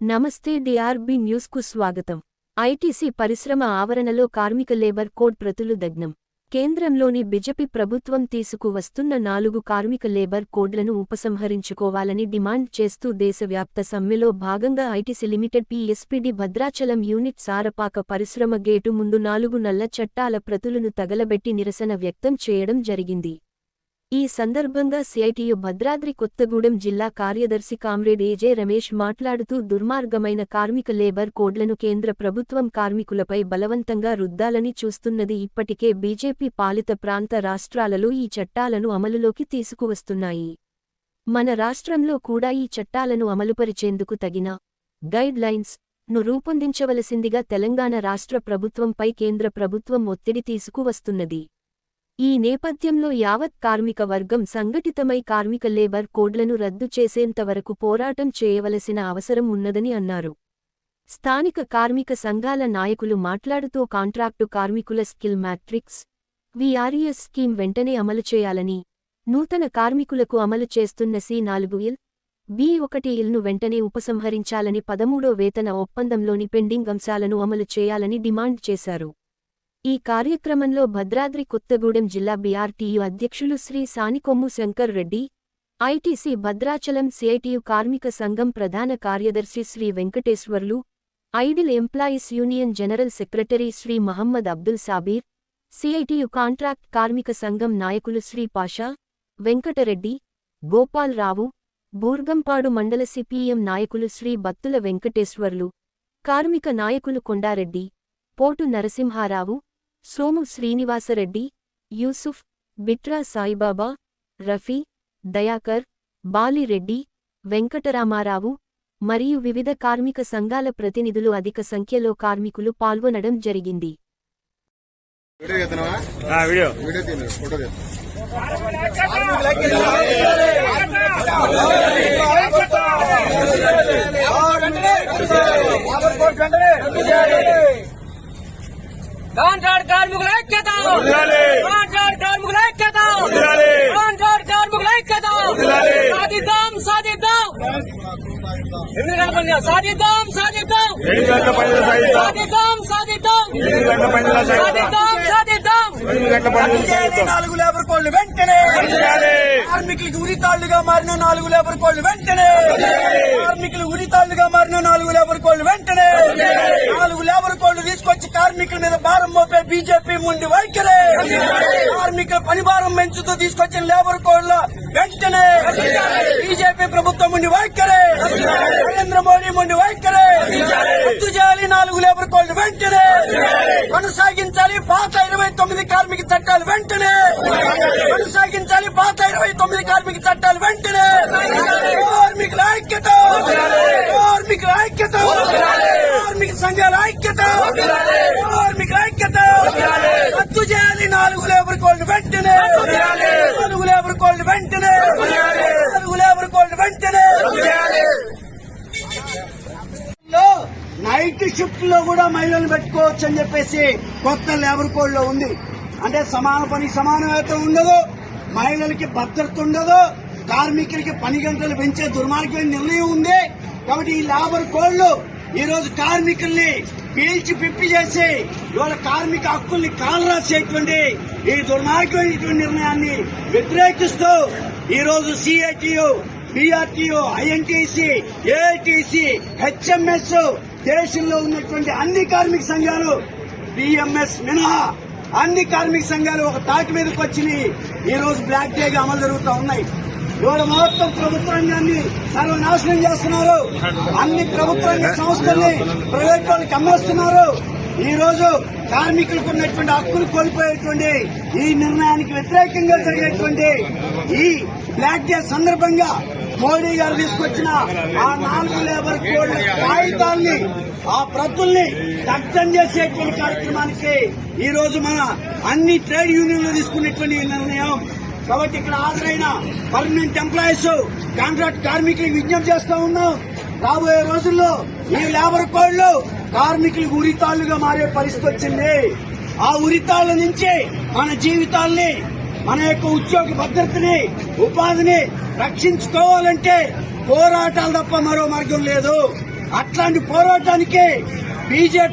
నమస్తే డిఆర్బి న్యూస్కు స్వాగతం. ఐటీసీ పరిశ్రమ ఆవరణలో కార్మిక లేబర్ కోడ్ ప్రతులు దగ్నం కేంద్రంలోని బిజెపి ప్రభుత్వం తీసుకువస్తున్న నాలుగు కార్మిక లేబర్ కోడ్లను ఉపసంహరించుకోవాలని డిమాండ్ చేస్తూ దేశవ్యాప్త సమ్మెలో భాగంగా ITC limited PSPD Bhadrachalam unit Sarapaka పరిశ్రమ గేటు ముందు నాలుగు నల్ల చట్టాల ప్రతులను తగలబెట్టి నిరసన వ్యక్తం చేయడం జరిగింది. ఈ సందర్భంగా సిఐటియు భద్రాద్రి కొత్తగూడెం జిల్లా కార్యదర్శి కామ్రేడ్ ఏజే రమేష్ మాట్లాడుతూ దుర్మార్గమైన కార్మిక లేబర్ కోడ్లను కేంద్ర ప్రభుత్వం కార్మికులపై బలవంతంగా రుద్దాలని చూస్తున్నది ఇప్పటికే బీజేపీ పాలిత ప్రాంత రాష్ట్రాలలో ఈ చట్టాలను అమలులోకి తీసుకువస్తున్నాయి. మన రాష్ట్రంలో కూడా ఈ చట్టాలను అమలుపరిచేందుకు తగిన గైడ్ లైన్స్ను రూపొందించవలసిందిగా తెలంగాణ రాష్ట్ర ప్రభుత్వంపై కేంద్ర ప్రభుత్వం ఒత్తిడి తీసుకువస్తున్నది. ఈ నేపథ్యంలో యావత్ కార్మిక వర్గం సంఘటితమై కార్మిక లేబర్ కోడ్లను రద్దు చేసేంతవరకు పోరాటం చేయవలసిన అవసరం ఉన్నదని అన్నారు. స్థానిక కార్మిక సంఘాల నాయకులు మాట్లాడుతూ కాంట్రాక్టు కార్మికుల స్కిల్ మ్యాట్రిక్స్ విఆర్ఈఎస్ స్కీమ్ వెంటనే అమలు చేయాలని నూతన కార్మికులకు అమలు చేస్తున్న సి నాలుగు ఇల్ బి ఒకటి ఇల్ను వెంటనే ఉపసంహరించాలని పదమూడో వేతన ఒప్పందంలోని పెండింగ్ అంశాలను అమలు చేయాలని డిమాండ్ చేశారు. ఈ కార్యక్రమంలో భద్రాద్రి కొత్తగూడెం జిల్లా బీఆర్టీయు అధ్యక్షులు శ్రీ సానికొమ్ము శంకర్ రెడ్డి ఐటీసీ భద్రాచలం సిఐటియు కార్మిక సంఘం ప్రధాన కార్యదర్శి Shri Venkateswarlu idle employees union general secretary Shri Mohammed Abdul Sabir CITU contract కార్మిక సంఘం నాయకులు శ్రీ పాషా వెంకటరెడ్డి గోపాల్రావు బూర్గంపాడు మండల సిపిఎం నాయకులు శ్రీ బత్తుల వెంకటేశ్వర్లు కార్మిక నాయకులు కొండారెడ్డి పోటు నరసింహారావు సోము శ్రీనివాసరెడ్డి యూసుఫ్ బిట్రా సాయిబాబా రఫీ దయాకర్ బాలిరెడ్డి వెంకటరామారావు మరియు వివిధ కార్మిక సంఘాల ప్రతినిధులు అధిక సంఖ్యలో కార్మికులు పాల్గొనడం జరిగింది. కాంట్రాక్ట్ కార్మికుల ఐక్యత. కాంట్రాక్ట్ కార్మికుల ఐక్యత. కాంట్రాక్ట్ కార్మికుల ఐక్యత. సాధిద్దాం సాధిద్దాం! ఎనిమిది గంటల పని సాధిద్దాం సాధిద్దాం! సాధిద్దాం! సాధిద్దాం సాధిద్దాం! సాధిద్దాం! నాలుగు లేబర్ కోడ్లు వెంటనే. కార్మికులకు ఉరితాళ్ళుగా మారిన నాలుగు లేబర్ కోడ్లు వెంటనే! కార్మికులు ఉరితాళ్ళుగా మారిన నాలుగు లేబర్ కోడ్లు వెంటనే నాలుగు లేబర్ కోడ్లు తీసుకొచ్చి కార్మికుల మీద భారం మోపే బీజేపీ ముందు వైఖరే. కార్మికుల పని భారం పెంచుతూ తీసుకొచ్చిన లేబర్ కోడ్ల వెంటనే బీజేపీ ప్రభుత్వం ముందు వైఖరే. నరేంద్ర మోడీ ముందు వైఖరే. రద్దు చేయాలి నాలుగు లేబర్ కోడ్లు వెంటనే. కొనసాగించాలి పాత ఇరవై తొమ్మిది కార్మిక చట్టాలు వెంటనే. కొనసాగించాలి పాత ఇరవై తొమ్మిది కార్మిక చట్టాలు వెంటనే. కార్మికుల ఐక్యత. కార్మికుల ఐక్యత కార్మిక సంఘాల ఐక్యత కార్మికుల ఐక్యత రద్దు చేయాలి నాలుగు లేబర్ కోడ్లు వెంటనే నాలుగు లేబర్ వెంటనే నాలుగు లేబర్ కోడ్లు వెంటనే నైట్ షిఫ్ట్లో కూడా మహిళలు పెట్టుకోవచ్చు అని చెప్పేసి కొత్త లేబర్ కోడ్లో ఉంది. అంటే సమాన పని సమాన వేతనం ఉండదు మహిళలకి భద్రత ఉండదు కార్మికులకి పని గంటలు పెంచే దుర్మార్గమైన నిర్ణయం ఉంది. కాబట్టి ఈ లేబర్ కోడ్లు ఈ రోజు కార్మికుల్ని పీల్చి పిప్పి చేసి ఇవాళ కార్మిక హక్కుల్ని కాలరాసేటువంటి ఈ దుర్మార్గమైనటువంటి నిర్ణయాన్ని వ్యతిరేకిస్తూ ఈ రోజు CITU BRTO INTC AITC HMS దేశంలో ఉన్నటువంటి అన్ని కార్మిక సంఘాలు బిఎంఎస్ మినహా అన్ని కార్మిక సంఘాలు ఒక తాటి మీదకి వచ్చినాయి ఈ రోజు బ్లాక్ డే అమలు జరుగుతూ ఉన్నాయి. ఇవాళ మొత్తం ప్రభుత్వ రంగాన్ని సర్వనాశనం చేస్తున్నారు. అన్ని ప్రభుత్వ రంగ సంస్థల్ని ప్రైవేట్ వాళ్ళకి అమ్మేస్తున్నారు. ఈ రోజు కార్మికులకు ఉన్నటువంటి హక్కులు కోల్పోయేటువంటి ఈ నిర్ణయానికి వ్యతిరేకంగా జరిగేటువంటి ఈ బ్లాక్ డే సందర్భంగా మోడీ గారు తీసుకొచ్చిన ఆ నాలుగు లేబర్ కోడ్ కాగితాల్ని ఆ ప్రతుల్ని దగ్ధం చేసేటువంటి కార్యక్రమానికి ఈ రోజు మన అన్ని ట్రేడ్ యూనియన్లు తీసుకున్నటువంటి నిర్ణయం. కాబట్టి ఇక్కడ హాజరైన పర్మనెంట్ ఎంప్లాయీస్ కాంట్రాక్ట్ కార్మికులకు విజ్ఞప్తి చేస్తా ఉన్నాం. రాబోయే రోజుల్లో ఈ లేబర్ కోడ్లు కార్మికులకు ఉరితాళ్ళుగా మారే పరిస్థితి వచ్చింది. ఆ ఉరితాళ్ళ నుంచే మన జీవితాల్ని మన యొక్క ఉద్యోగ భద్రతని ఉపాధిని రక్షించుకోవాలంటే పోరాటాలు తప్ప మరో మార్గం లేదు. అట్లాంటి పోరాటానికే బీజేపీ